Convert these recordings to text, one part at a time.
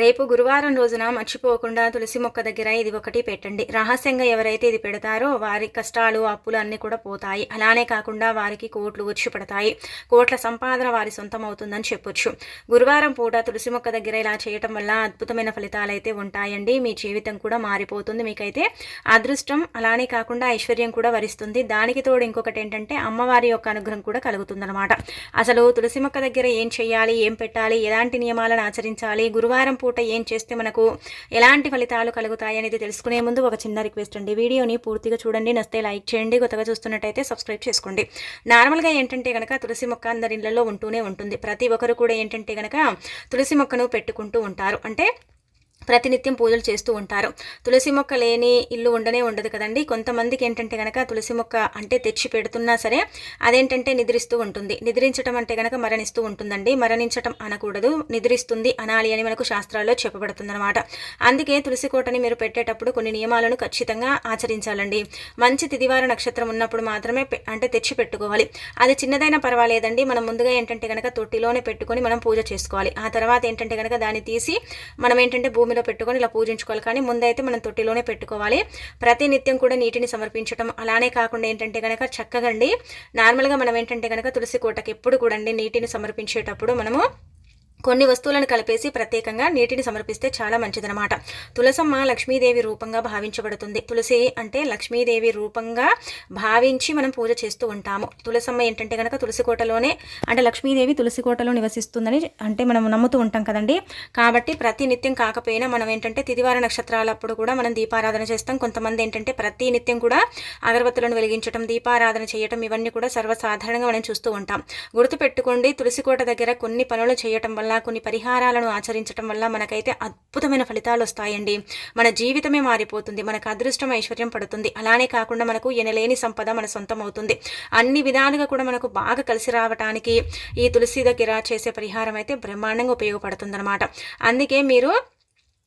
రేపు గురువారం రోజున మర్చిపోకుండా తులసి మొక్క దగ్గర ఇది ఒకటి పెట్టండి. రహస్యంగా ఎవరైతే ఇది పెడతారో వారి కష్టాలు అప్పులు అన్నీ కూడా పోతాయి. అలానే కాకుండా వారికి కోట్లు వచ్చి పడతాయి కోట్ల సంపాదన వారి సొంతం అవుతుందని చెప్పొచ్చు. గురువారం పూట తులసి మొక్క దగ్గర ఇలా చేయటం వల్ల అద్భుతమైన ఫలితాలు అయితే ఉంటాయండి. మీ జీవితం కూడా మారిపోతుంది. మీకైతే అదృష్టం అలానే కాకుండా ఐశ్వర్యం కూడా వరిస్తుంది. దానికి తోడు ఇంకొకటి ఏంటంటే అమ్మవారి యొక్క అనుగ్రహం కూడా కలుగుతుందన్నమాట. అసలు తులసి మొక్క దగ్గర ఏం చేయాలి ఏం పెట్టాలి ఎలాంటి నియమాలను ఆచరించాలి గురువారం పూట ఏం చేస్తే మనకు ఎలాంటి ఫలితాలు కలుగుతాయి అనేది తెలుసుకునే ముందు ఒక చిన్న రిక్వెస్ట్ అండి. వీడియోని పూర్తిగా చూడండి నస్తే లైక్ చేయండి కొత్తగా చూస్తున్నట్టయితే సబ్స్క్రైబ్ చేసుకోండి. నార్మల్గా ఏంటంటే కనుక తులసి మొక్క అందరి ఇళ్ళలో ఉంటూనే ఉంటుంది. ప్రతి ఒక్కరు కూడా ఏంటంటే కనుక తులసి మొక్కను పెట్టుకుంటూ ఉంటారు. అంటే ప్రతినిత్యం పూజలు చేస్తూ ఉంటారు. తులసి మొక్క లేని ఇల్లు ఉండనే ఉండదు కదండి. కొంతమందికి ఏంటంటే కనుక తులసి మొక్క అంటే తెచ్చి పెడుతున్నా సరే అదేంటంటే నిద్రిస్తూ ఉంటుంది. నిద్రించటం అంటే కనుక మరణిస్తూ ఉంటుందండి. మరణించటం అనకూడదు. నిద్రిస్తుంది అనాలి అని మనకు శాస్త్రాల్లో చెప్పబడుతుందన్నమాట. అందుకే తులసి కోటని మీరు పెట్టేటప్పుడు కొన్ని నియమాలను ఖచ్చితంగా ఆచరించాలండి. మంచి తిదివార నక్షత్రం ఉన్నప్పుడు మాత్రమే అంటే తెచ్చి పెట్టుకోవాలి. అది చిన్నదైనా పర్వాలేదండి. మనం ముందుగా ఏంటంటే కనుక తొట్టిలోనే పెట్టుకొని మనం పూజ చేసుకోవాలి. ఆ తర్వాత ఏంటంటే కనుక దాన్ని తీసి మనం ఏంటంటే భూమిలో నీటిలో పెట్టుకొని ఇలా పూజించుకోవాలి. కానీ ముందైతే మనం తొట్టిలోనే పెట్టుకోవాలి. ప్రతినిత్యం కూడా నీటిని సమర్పించడం అలానే కాకుండా ఏంటంటే కనుక చక్కగా అండి. నార్మల్గా మనం ఏంటంటే కనుక తులసి కోటకి ఎప్పుడు కూడా నీటిని సమర్పించేటప్పుడు మనము కొన్ని వస్తువులను కలిపేసి ప్రత్యేకంగా నీటిని సమర్పిస్తే చాలా మంచిదనమాట తులసమ్మ లక్ష్మీదేవి రూపంగా భావించబడుతుంది. తులసి అంటే లక్ష్మీదేవి రూపంగా భావించి మనం పూజ చేస్తూ ఉంటాము. తులసమ్మ ఏంటంటే కనుక తులసి కోటలోనే అంటే లక్ష్మీదేవి తులసికోటలో నివసిస్తుందని అంటే మనం నమ్ముతూ ఉంటాం కదండి. కాబట్టి ప్రతి నిత్యం కాకపోయినా మనం ఏంటంటే తిదివార నక్షత్రాలప్పుడు కూడా మనం దీపారాధన చేస్తాం. కొంతమంది ఏంటంటే ప్రతి నిత్యం కూడా అగరబత్తులను వెలిగించడం దీపారాధన చేయటం ఇవన్నీ కూడా సర్వసాధారణంగా మనం చూస్తూ ఉంటాం. గుర్తుపెట్టుకోండి తులసి కోట దగ్గర కొన్ని పనులు చేయటం వల్ల వల్ల కొన్ని పరిహారాలను ఆచరించడం వల్ల మనకైతే అద్భుతమైన ఫలితాలు వస్తాయండి. మన జీవితమే మారిపోతుంది మనకు అదృష్టం ఐశ్వర్యం పడుతుంది. అలానే కాకుండా మనకు ఎనలేని సంపద మన సొంతం అవుతుంది అన్ని విధాలుగా కూడా మనకు బాగా కలిసి రావటానికి ఈ తులసి దగ్గర చేసే పరిహారం అయితే బ్రహ్మాండంగా ఉపయోగపడుతుందన్నమాట. అందుకే మీరు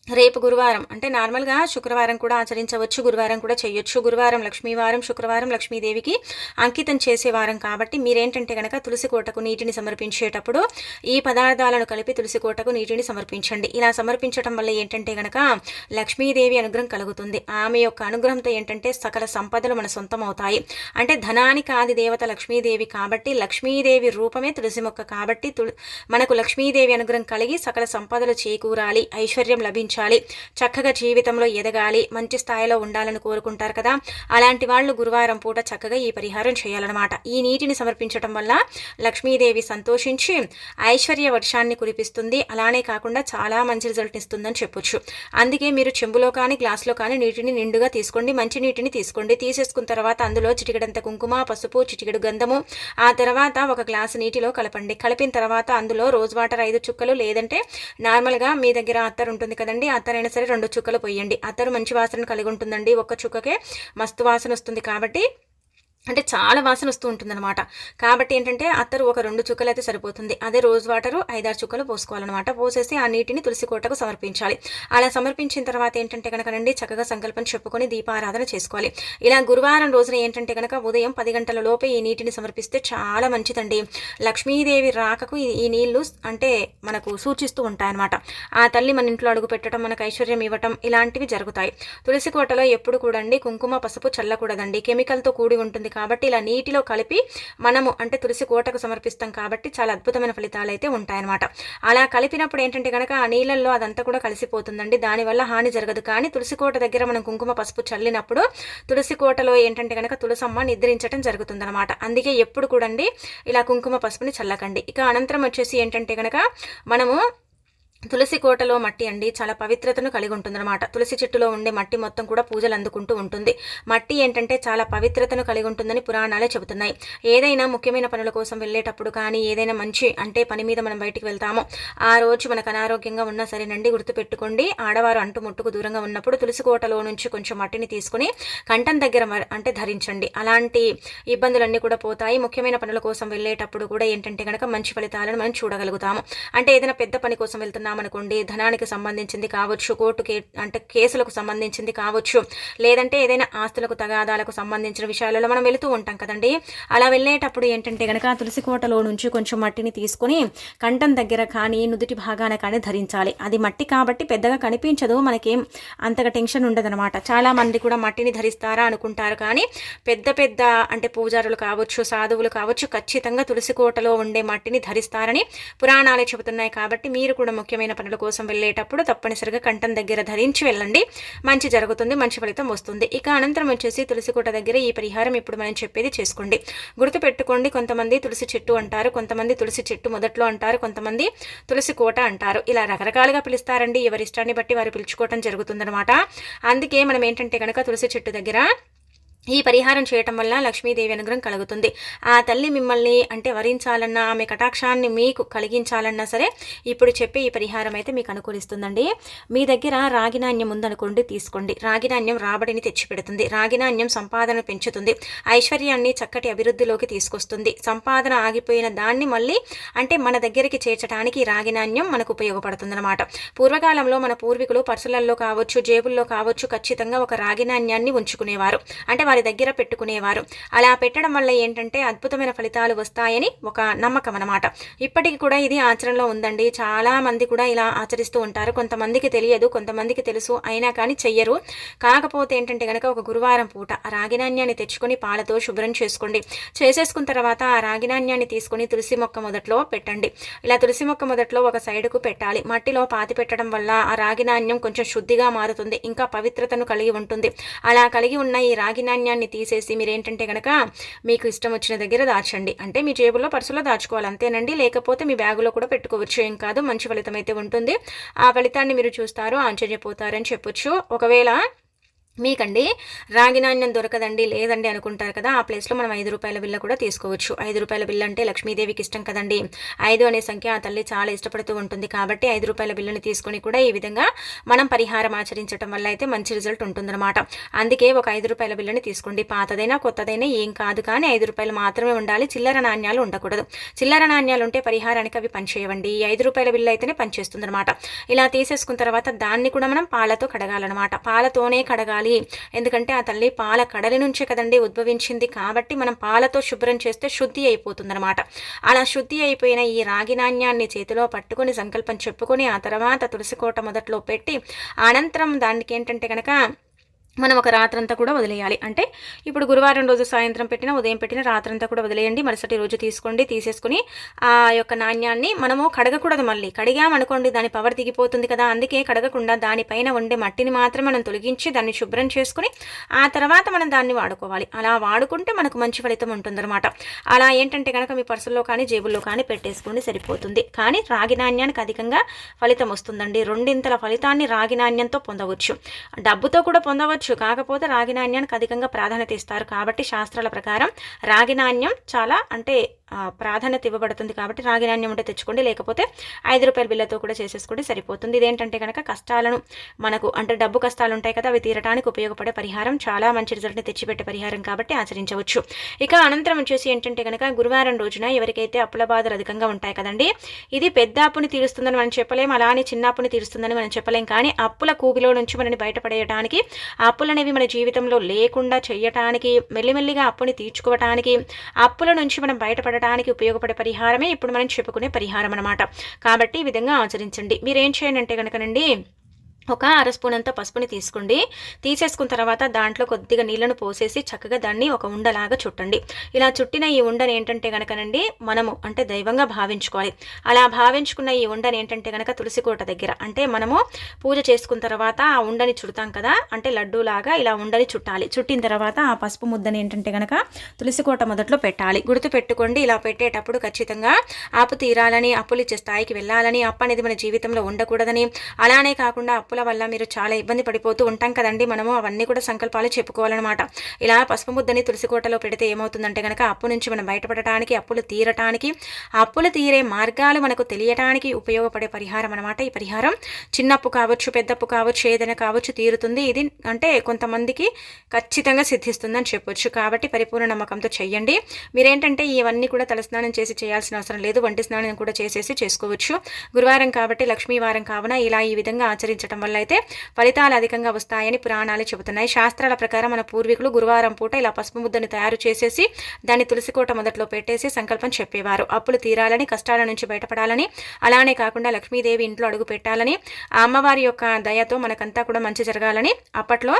రేపు గురువారం అంటే నార్మల్గా శుక్రవారం కూడా ఆచరించవచ్చు గురువారం కూడా చేయొచ్చు. గురువారం లక్ష్మీవారం శుక్రవారం లక్ష్మీదేవికి అంకితం చేసేవారం కాబట్టి మీరేంటంటే కనుక తులసి కోటకు నీటిని సమర్పించేటప్పుడు ఈ పదార్థాలను కలిపి తులసి కోటకు నీటిని సమర్పించండి. ఇలా సమర్పించడం వల్ల ఏంటంటే కనుక లక్ష్మీదేవి అనుగ్రహం కలుగుతుంది. ఆమె యొక్క అనుగ్రహంతో ఏంటంటే సకల సంపదలు మన సొంతం అవుతాయి. అంటే ధనానికి ఆది దేవత లక్ష్మీదేవి కాబట్టి లక్ష్మీదేవి రూపమే తులసి మొక్క కాబట్టి మనకు లక్ష్మీదేవి అనుగ్రహం కలిగి సకల సంపదలు చేకూరాలి. ఐశ్వర్యం లభించాలి సాధించాలి చక్కగా జీవితంలో ఎదగాలి. మంచి స్థాయిలో ఉండాలని కోరుకుంటారు కదా. అలాంటి వాళ్ళు గురువారం పూట చక్కగా ఈ పరిహారం చేయాలన్నమాట. ఈ నీటిని సమర్పించడం వల్ల లక్ష్మీదేవి సంతోషించి ఐశ్వర్య వర్షాన్ని కురిపిస్తుంది. అలానే కాకుండా చాలా మంచి రిజల్ట్ ఇస్తుందని చెప్పొచ్చు. అందుకే మీరు చెంబులో కానీ గ్లాస్లో కానీ నీటిని నిండుగా తీసుకోండి. మంచి నీటిని తీసుకోండి. తీసేసుకున్న తర్వాత అందులో చిటికెడంత కుంకుమ పసుపు చిటికెడు గంధము ఆ తర్వాత ఒక గ్లాసు నీటిలో కలపండి. కలిపిన తర్వాత అందులో రోజ్ వాటర్ ఐదు చుక్కలు లేదంటే నార్మల్గా మీ దగ్గర అత్తరు ఉంటుంది కదండి కదండి అత్తరైనా సరే రెండు చుక్కలు పోయండి. అత్తరు మంచి వాసన కలిగి ఉంటుందండి. ఒక్క చుక్కకే మస్తు వాసన వస్తుంది కాబట్టి అంటే చాలా వాసన వస్తూ ఉంటుందన్నమాట. కాబట్టి ఏంటంటే అత్తరు ఒక రెండు చుక్కలు అయితే సరిపోతుంది. అదే రోజు వాటరు ఐదారు చుక్కలు పోసుకోవాలన్నమాట. పోసేసి ఆ నీటిని తులసి కోటకు సమర్పించాలి. అలా సమర్పించిన తర్వాత ఏంటంటే కనుకనండి చక్కగా సంకల్పం చెప్పుకొని దీపారాధన చేసుకోవాలి. ఇలా గురువారం రోజున ఏంటంటే కనుక ఉదయం పది గంటల లోపే ఈ నీటిని సమర్పిస్తే చాలా మంచిదండి. లక్ష్మీదేవి రాకకు ఈ నీళ్ళు అంటే మనకు సూచిస్తూ ఉంటాయన్నమాట. ఆ తల్లి మన ఇంట్లో అడుగు పెట్టడం మనకు ఐశ్వర్యం ఇవ్వటం ఇలాంటివి జరుగుతాయి. తులసి కోటలో ఎప్పుడు కూడండి కుంకుమ పసుపు చల్లకూడదండి. కెమికల్తో కూడి ఉంటుంది కాబట్టి ఇలా నీటిలో కలిపి మనము అంటే తులసి కోటకు సమర్పిస్తాం కాబట్టి చాలా అద్భుతమైన ఫలితాలు అయితే ఉంటాయన్నమాట. అలా కలిపినప్పుడు ఏంటంటే కనుక ఆ నీళ్ళల్లో అదంతా కూడా కలిసిపోతుందండి. దానివల్ల హాని జరగదు. కానీ తులసి కోట దగ్గర మనం కుంకుమ పసుపు చల్లినప్పుడు తులసి కోటలో ఏంటంటే కనుక తులసమ్మ నిద్రించడం జరుగుతుందన్నమాట. అందుకే ఎప్పుడు కూడండి ఇలా కుంకుమ పసుపుని చల్లకండి. ఇక అనంతరం వచ్చేసి ఏంటంటే కనుక మనము తులసి కోటలో మట్టి అండి చాలా పవిత్రతను కలిగి ఉంటుందన్నమాట. తులసి చెట్టులో ఉండే మట్టి మొత్తం కూడా పూజలు అందుకుంటూ ఉంటుంది. మట్టి ఏంటంటే చాలా పవిత్రతను కలిగి ఉంటుందని పురాణాలే చెబుతున్నాయి. ఏదైనా ముఖ్యమైన పనుల కోసం వెళ్ళేటప్పుడు కానీ ఏదైనా మంచి అంటే పని మీద మనం బయటికి వెళ్తామో ఆ రోజు మనకు అనారోగ్యంగా ఉన్నా సరేనండి గుర్తుపెట్టుకోండి. ఆడవారు అంటు ముట్టుకు దూరంగా ఉన్నప్పుడు తులసి కోటలో నుంచి కొంచెం మట్టిని తీసుకుని కంఠం దగ్గర అంటే ధరించండి. అలాంటి ఇబ్బందులన్నీ కూడా పోతాయి. ముఖ్యమైన పనుల కోసం వెళ్ళేటప్పుడు కూడా ఏంటంటే కనుక మంచి ఫలితాలను మనం చూడగలుగుతాము. అంటే ఏదైనా పెద్ద పని కోసం వెళ్తున్నా అనుకోండి ధనానికి సంబంధించింది కావచ్చు కోర్టు కే అంటే కేసులకు సంబంధించింది కావచ్చు లేదంటే ఏదైనా ఆస్తులకు తగాదాలకు సంబంధించిన విషయాలలో మనం వెళుతూ ఉంటాం కదండి. అలా వెళ్ళేటప్పుడు ఏంటంటే కనుక తులసి కోటలో నుంచి కొంచెం మట్టిని తీసుకుని కంఠం దగ్గర కానీ నుదుటి భాగాన కానీ ధరించాలి. అది మట్టి కాబట్టి పెద్దగా కనిపించదు మనకేం అంతగా టెన్షన్ ఉండదనమాట చాలా మంది కూడా మట్టిని ధరిస్తారా అనుకుంటారు కానీ పెద్ద పెద్ద అంటే పూజారులు కావచ్చు సాధువులు కావచ్చు ఖచ్చితంగా తులసి కోటలో ఉండే మట్టిని ధరిస్తారని పురాణాలే చెబుతున్నాయి కాబట్టి మీరు కూడా ముఖ్యమైన పనుల కోసం వెళ్ళేటప్పుడు తప్పనిసరిగా కంఠం దగ్గర ధరించి వెళ్ళండి. మంచి జరుగుతుంది మంచి ఫలితం వస్తుంది. ఇక అనంతరం వచ్చేసి తులసి కోట దగ్గర ఈ పరిహారం ఇప్పుడు మనం చెప్పేది చేసుకోండి. గుర్తుపెట్టుకోండి కొంతమంది తులసి చెట్టు అంటారు కొంతమంది తులసి చెట్టు మొదట్లో అంటారు కొంతమంది తులసి కోట అంటారు. ఇలా రకరకాలుగా పిలుస్తారండి. ఎవరి ఇష్టాన్ని బట్టి వారు పిలుచుకోవటం జరుగుతుందనమాట అందుకే మనం ఏంటంటే కనుక తులసి చెట్టు దగ్గర ఈ పరిహారం చేయటం వల్ల లక్ష్మీదేవి అనుగ్రహం కలుగుతుంది. ఆ తల్లి మిమ్మల్ని అంటే వరించాలన్నా ఆమె కటాక్షాన్ని మీకు కలిగించాలన్నా సరే ఇప్పుడు చెప్పే ఈ పరిహారం అయితే మీకు అనుకూలిస్తుందండి. మీ దగ్గర రాగినాణ్యం ఉందనుకోండి తీసుకోండి. రాగినాణ్యం రాబడిని తెచ్చిపెడుతుంది. రాగినాణ్యం సంపాదన పెంచుతుంది. ఐశ్వర్యాన్ని చక్కటి అభివృద్ధిలోకి తీసుకొస్తుంది. సంపాదన ఆగిపోయిన దాన్ని మళ్ళీ అంటే మన దగ్గరికి చేర్చడానికి రాగినాణ్యం మనకు ఉపయోగపడుతుందన్నమాట. పూర్వకాలంలో మన పూర్వీకులు పర్సులల్లో కావచ్చు జేబుల్లో కావచ్చు ఖచ్చితంగా ఒక రాగినాణ్యాన్ని ఉంచుకునేవారు. అంటే వారి దగ్గర పెట్టుకునేవారు. అలా పెట్టడం వల్ల ఏంటంటే అద్భుతమైన ఫలితాలు వస్తాయని ఒక నమ్మకం అనమాట ఇప్పటికి కూడా ఇది ఆచరణలో ఉందండి. చాలా మంది కూడా ఇలా ఆచరిస్తూ ఉంటారు. కొంతమందికి తెలియదు కొంతమందికి తెలుసు. అయినా కానీ చెయ్యరు. కాకపోతే ఏంటంటే కనుక ఒక గురువారం పూట ఆ రాగినాన్యాన్ని తెచ్చుకొని పాలతో శుభ్రం చేసుకోండి. చేసేసుకున్న తర్వాత ఆ రాగినాన్యాన్ని తీసుకొని తులసి మొక్క మొదట్లో పెట్టండి. ఇలా తులసి మొక్క మొదట్లో ఒక సైడుకు పెట్టాలి. మట్టిలో పాతి పెట్టడం వల్ల ఆ రాగినాన్యం కొంచెం శుద్ధిగా మారుతుంది. ఇంకా పవిత్రతను కలిగి ఉంటుంది. అలా కలిగి ఉన్న ఈ రాగినాన్యం ధాన్యాన్ని తీసేసి మీరు ఏంటంటే కనుక మీకు ఇష్టం వచ్చిన దగ్గర దాచండి. అంటే మీ జేబులో పర్సులో దాచుకోవాలి అంతేనండి? లేకపోతే మీ బ్యాగులో కూడా పెట్టుకోవచ్చు. ఏం కాదు మంచి ఫలితం అయితే ఉంటుంది. ఆ ఫలితాన్ని మీరు చూస్తారు ఆశ్చర్యపోతారని చెప్పొచ్చు. ఒకవేళ మీకండి రాగి నాణ్యం దొరకదండి లేదండి అనుకుంటారు కదా ఆ ప్లేస్లో మనం ఐదు రూపాయల బిల్ల కూడా తీసుకోవచ్చు. ఐదు రూపాయల బిల్ల అంటే లక్ష్మీదేవికి ఇష్టం కదండి. ఐదు అనే సంఖ్య ఆ తల్లి చాలా ఇష్టపడుతూ ఉంటుంది కాబట్టి ఐదు రూపాయల బిల్లుని తీసుకొని కూడా ఈ విధంగా మనం పరిహారం ఆచరించడం వల్ల అయితే మంచి రిజల్ట్ ఉంటుందన్నమాట. అందుకే ఒక ఐదు రూపాయల బిల్లుని తీసుకోండి. పాతదైనా కొత్తదైనా ఏం కాదు కానీ ఐదు రూపాయలు మాత్రమే ఉండాలి. చిల్లర నాణ్యాలు ఉండకూడదు. చిల్లర నాణ్యాలు ఉంటే పరిహారానికి అవి పనిచేయవండి. ఈ ఐదు రూపాయల బిల్లు అయితేనే పనిచేస్తుంది అనమాట ఇలా తీసేసుకున్న తర్వాత దాన్ని కూడా మనం పాలతో కడగాలన్నమాట. పాలతోనే కడగాలి. ఎందుకంటే ఆ తల్లి పాల కడలి నుంచే కదండి ఉద్భవించింది. కాబట్టి మనం పాలతో శుభ్రం చేస్తే శుద్ధి అయిపోతుందన్నమాట. అలా శుద్ధి అయిపోయిన ఈ రాగి నాణ్యాన్ని చేతిలో పట్టుకొని సంకల్పం చెప్పుకొని ఆ తర్వాత తులసికోట మొదట్లో పెట్టి అనంతరం దానికి ఏంటంటే కనుక మనం ఒక రాత్రంతా కూడా వదిలేయాలి. అంటే ఇప్పుడు గురువారం రోజు సాయంత్రం పెట్టిన ఉదయం పెట్టిన రాత్రంతా కూడా వదిలేయండి. మరుసటి రోజు తీసుకోండి తీసేసుకుని ఆ యొక్క నాణ్యాన్ని మనము కడగకూడదు మళ్ళీ. కడిగామనుకోండి దాని పవర్ దిగిపోతుంది కదా. అందుకే కడగకుండా దానిపైన ఉండే మట్టిని మాత్రం మనం తొలగించి దాన్ని శుభ్రం చేసుకుని ఆ తర్వాత మనం దాన్ని వాడుకోవాలి. అలా వాడుకుంటే మనకు మంచి ఫలితం ఉంటుందన్నమాట. అలా ఏంటంటే కనుక మీ పర్సుల్లో కానీ జేబుల్లో కానీ పెట్టేసుకోండి సరిపోతుంది. కానీ రాగి నాణ్యానికి అధికంగా ఫలితం వస్తుందండి. రెండింతల ఫలితాన్ని రాగి నాణ్యంతో పొందవచ్చు. డబ్బుతో కూడా పొందవచ్చు ఉండొచ్చు కాకపోతే రాగి నాణ్యానికి అధికంగా ప్రాధాన్యత ఇస్తారు. కాబట్టి శాస్త్రాల ప్రకారం రాగి నాణ్యం చాలా అంటే ప్రాధాన్యత ఇవ్వబడుతుంది కాబట్టి రాగి నాణ్యం ఉంటే తెచ్చుకోండి. లేకపోతే ఐదు రూపాయల బిల్లతో కూడా చేసేసుకోండి సరిపోతుంది. ఇదేంటంటే కనుక కష్టాలను మనకు అంటే డబ్బు కష్టాలు ఉంటాయి కదా అవి తీరడానికి ఉపయోగపడే పరిహారం చాలా మంచి రిజల్ట్ని తెచ్చిపెట్టే పరిహారం కాబట్టి ఆచరించవచ్చు. ఇక అనంతరం వచ్చేసి ఏంటంటే కనుక గురువారం రోజున ఎవరికైతే అప్పుల బాధలు అధికంగా ఉంటాయి కదండి ఇది పెద్ద అప్పుని తీరుస్తుందని మనం చెప్పలేం అలానే చిన్న అప్పుని తీరుస్తుందని మనం చెప్పలేం. కానీ అప్పుల కూగిలో నుంచి మనని బయటపడేయడానికి అప్పులు అనేవి మన జీవితంలో లేకుండా చేయటానికి మెల్లిమెల్లిగా అప్పుని తీర్చుకోవటానికి అప్పుల నుంచి మనం బయటపడ ఉండటానికి ఉపయోగపడే పరిహారమే ఇప్పుడు మనం చెప్పుకునే పరిహారం అనమాట కాబట్టి ఈ విధంగా ఆచరించండి. మీరేం చేయండి అంటే కనుకనండి ఒక అర స్పూన్ అంత పసుపుని తీసుకోండి. తీసేసుకున్న తర్వాత దాంట్లో కొద్దిగా నీళ్ళను పోసేసి చక్కగా దాన్ని ఒక ఉండలాగా చుట్టండి. ఇలా చుట్టిన ఈ ఉండని ఏంటంటే కనుకనండి మనము అంటే దైవంగా భావించుకోవాలి. అలా భావించుకున్న ఈ ఉండని ఏంటంటే కనుక తులసికోట దగ్గర అంటే మనము పూజ చేసుకున్న తర్వాత ఆ ఉండని చుడతాం కదా అంటే లడ్డూలాగా ఇలా ఉండని చుట్టాలి. చుట్టిన తర్వాత ఆ పసుపు ముద్దని ఏంటంటే కనుక తులసికోట మొదట్లో పెట్టాలి. గుర్తు పెట్టుకోండి ఇలా పెట్టేటప్పుడు ఖచ్చితంగా ఆపు తీరాలని అప్పులు ఇచ్చే స్థాయికి వెళ్ళాలని అప్పు అనేది మన జీవితంలో ఉండకూడదని అలానే కాకుండా అప్పుల వల్ల మీరు చాలా ఇబ్బంది పడిపోతూ ఉంటాం కదండి. మనము అవన్నీ కూడా సంకల్పాలు చెప్పుకోవాలన్నమాట. ఇలా పసుపు ముద్దని తులసి కోటలో పెడితే ఏమవుతుందంటే కనుక అప్పు నుంచి మనం బయటపడటానికి అప్పులు తీరటానికి అప్పులు తీరే మార్గాలు మనకు తెలియటానికి ఉపయోగపడే పరిహారం అనమాట ఈ పరిహారం చిన్నప్పు కావచ్చు పెద్దప్పు కావచ్చు ఏదైనా కావచ్చు తీరుతుంది. ఇది అంటే కొంతమందికి ఖచ్చితంగా సిద్ధిస్తుందని చెప్పొచ్చు. కాబట్టి పరిపూర్ణ నమ్మకంతో చెయ్యండి. మీరేంటంటే ఇవన్నీ కూడా తలస్నానం చేసి చేయాల్సిన అవసరం లేదు. వంటి స్నానం కూడా చేసేసి చేసుకోవచ్చు. గురువారం కాబట్టి లక్ష్మీవారం కావున ఇలా ఈ విధంగా ఆచరించడం వల్ల అయితే ఫలితాలు అధికంగా వస్తాయని పురాణాలు చెబుతున్నాయి. శాస్త్రాల ప్రకారం మన పూర్వీకులు గురువారం పూట ఇలా పసుపు ముద్దను తయారు చేసేసి దాన్ని తులసికోట మొదట్లో పెట్టేసి సంకల్పం చెప్పేవారు. అప్పులు తీరాలని కష్టాల నుంచి బయటపడాలని అలానే కాకుండా లక్ష్మీదేవి ఇంట్లో అడుగు పెట్టాలని ఆ అమ్మవారి యొక్క దయతో మనకంతా కూడా మంచి జరగాలని అప్పట్లో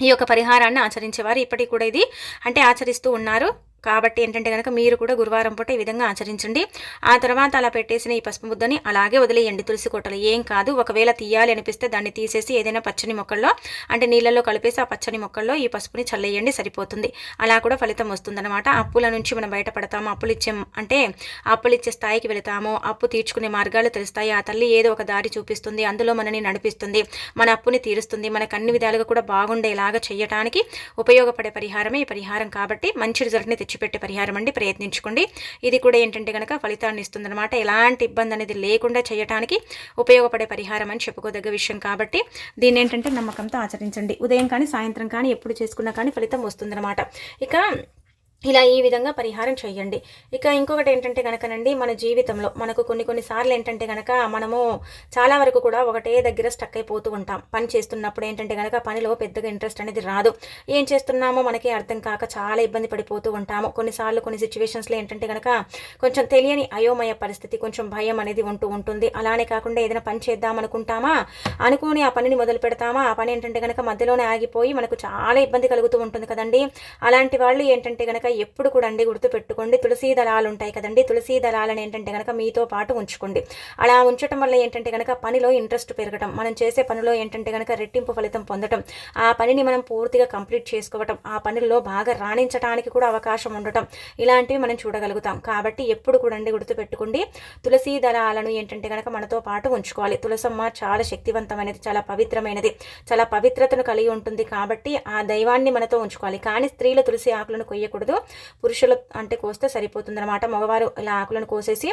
ఈ యొక్క పరిహారాన్ని ఆచరించేవారు. ఇప్పటికి కూడా ఇది అంటే ఆచరిస్తూ ఉన్నారు. కాబట్టి ఏంటంటే కనుక మీరు కూడా గురువారం పూట ఈ విధంగా ఆచరించండి. ఆ తర్వాత అలా పెట్టేసిన ఈ పసుపు ముద్దని అలాగే వదిలేయండి. తులసి కోటలు ఏం కాదు. ఒకవేళ తీయాలి అనిపిస్తే దాన్ని తీసేసి ఏదైనా పచ్చని మొక్కల్లో అంటే నీళ్ళల్లో కలిపేసి ఆ పచ్చని మొక్కల్లో ఈ పసుపుని చల్లేయండి సరిపోతుంది. అలా కూడా ఫలితం వస్తుందన్నమాట. అప్పుల నుంచి మనం బయటపడతాము. అప్పులు ఇచ్చే అంటే అప్పులు ఇచ్చే స్థాయికి వెళతాము. అప్పు తీర్చుకునే మార్గాలు తెలుస్తాయి. ఆ తల్లి ఏదో ఒక దారి చూపిస్తుంది. అందులో మనని నడిపిస్తుంది. మన అప్పుని తీరుస్తుంది. మనకు అన్ని విధాలుగా కూడా బాగుండేలాగా చేయటానికి ఉపయోగపడే పరిహారమే ఈ పరిహారం కాబట్టి మంచి రిజల్ట్ని తెచ్చిపెట్టే పరిహారం అండి. ప్రయత్నించుకోండి. ఇది కూడా ఏంటంటే కనుక ఫలితాన్ని ఇస్తుందన్నమాట. ఎలాంటి ఇబ్బంది అనేది లేకుండా చేయడానికి ఉపయోగపడే పరిహారం అని చెప్పుకోదగ్గ విషయం కాబట్టి దీన్ని ఏంటంటే నమ్మకంతో ఆచరించండి. ఉదయం కానీ సాయంత్రం కానీ ఎప్పుడు చేసుకున్నా కానీ ఫలితం వస్తుందన్నమాట. ఇక ఇలా ఈ విధంగా పరిహారం చేయండి. ఇక ఇంకొకటి ఏంటంటే కనుకనండి మన జీవితంలో మనకు కొన్ని కొన్నిసార్లు ఏంటంటే కనుక మనము చాలా వరకు కూడా ఒకటే దగ్గర స్టక్ అయిపోతూ ఉంటాం. పని చేస్తున్నప్పుడు ఏంటంటే కనుక పనిలో పెద్దగా ఇంట్రెస్ట్ అనేది రాదు. ఏం చేస్తున్నామో మనకి అర్థం కాక చాలా ఇబ్బంది పడిపోతూ ఉంటాము. కొన్నిసార్లు కొన్ని సిచ్యువేషన్స్లో ఏంటంటే కనుక కొంచెం తెలియని అయోమయ పరిస్థితి కొంచెం భయం అనేది ఉంటూ ఉంటుంది. అలానే కాకుండా ఏదైనా పని చేద్దాం అనుకుంటామా అనుకుని ఆ పనిని మొదలు పెడతామా ఆ పని ఏంటంటే కనుక మధ్యలోనే ఆగిపోయి మనకు చాలా ఇబ్బంది కలుగుతూ ఉంటుంది కదండి. అలాంటి వాళ్ళు ఏంటంటే కనుక ఎప్పుడు కూడా అండి గుర్తుపెట్టుకోండి. తులసీ దళాలు ఉంటాయి కదండి. తులసీ దళాలను ఏంటంటే కనుక మీతో పాటు ఉంచుకోండి. అలా ఉంచడం వల్ల ఏంటంటే కనుక పనిలో ఇంట్రెస్ట్ పెరగటం మనం చేసే పనిలో ఏంటంటే కనుక రెట్టింపు ఫలితం పొందడం ఆ పనిని మనం పూర్తిగా కంప్లీట్ చేసుకోవటం ఆ పనిలో బాగా రాణించడానికి కూడా అవకాశం ఉండటం ఇలాంటివి మనం చూడగలుగుతాం. కాబట్టి ఎప్పుడు కూడా అండి గుర్తుపెట్టుకోండి. తులసీ దళాలను ఏంటంటే కనుక మనతో పాటు ఉంచుకోవాలి. తులసమ్మ చాలా శక్తివంతమైనది చాలా పవిత్రమైనది చాలా పవిత్రతను కలిగి ఉంటుంది కాబట్టి ఆ దైవాన్ని మనతో ఉంచుకోవాలి. కానీ స్త్రీలు తులసి ఆకులను కొయ్యకూడదు. పురుషులు అంటే కోస్తే సరిపోతుంది అనమాట మగవారు ఇలా ఆకులను కోసేసి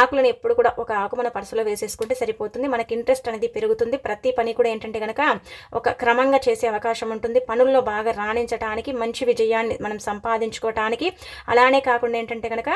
ఆకులను ఎప్పుడు కూడా ఒక ఆకు మన పర్సులో వేసేసుకుంటే సరిపోతుంది. మనకి ఇంట్రెస్ట్ అనేది పెరుగుతుంది. ప్రతి పని కూడా ఏంటంటే కనుక ఒక క్రమంగా చేసే అవకాశం ఉంటుంది. పనుల్లో బాగా రాణించడానికి మంచి విజయాన్ని మనం సంపాదించుకోవటానికి అలానే కాకుండా ఏంటంటే కనుక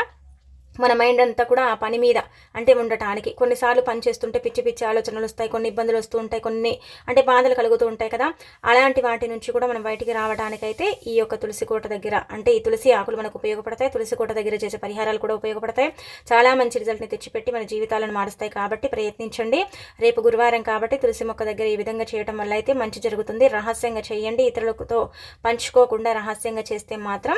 మన మైండ్ అంతా కూడా ఆ పని మీద అంటే ఉండటానికి. కొన్నిసార్లు పని చేస్తుంటే పిచ్చి పిచ్చి ఆలోచనలు వస్తాయి కొన్ని ఇబ్బందులు వస్తూ ఉంటాయి కొన్ని అంటే బాధలు కలుగుతూ ఉంటాయి కదా. అలాంటి వాటి నుంచి కూడా మనం బయటికి రావడానికైతే ఈ యొక్క తులసి కోట దగ్గర అంటే ఈ తులసి ఆకులు మనకు ఉపయోగపడతాయి తులసి కోట దగ్గర చేసే పరిహారాలు కూడా ఉపయోగపడతాయి. చాలా మంచి రిజల్ట్ని తెచ్చిపెట్టి మన జీవితాలను మారుస్తాయి కాబట్టి ప్రయత్నించండి. రేపు గురువారం కాబట్టి తులసి మొక్క దగ్గర ఈ విధంగా చేయడం వల్ల అయితే మంచి జరుగుతుంది. రహస్యంగా చేయండి. ఇతరులతో పంచుకోకుండా రహస్యంగా చేస్తే మాత్రం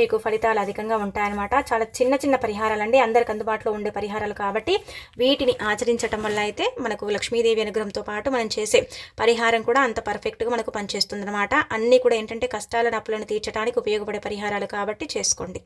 మీకు ఫలితాలు అధికంగా ఉంటాయన్నమాట. చాలా చిన్న చిన్న పరిహారాలు పరిహారాలండి అందరికి అందుబాటులో ఉండే పరిహారాలు కాబట్టి వీటిని ఆచరించటం వల్ల అయితే మనకు లక్ష్మీదేవి అనుగ్రహంతో పాటు మనం చేసే పరిహారం కూడా అంత పర్ఫెక్ట్గా మనకు పనిచేస్తుంది అనమాట అన్నీ కూడా ఏంటంటే కష్టాలను అప్పులను తీర్చడానికి ఉపయోగపడే పరిహారాలు కాబట్టి చేసుకోండి.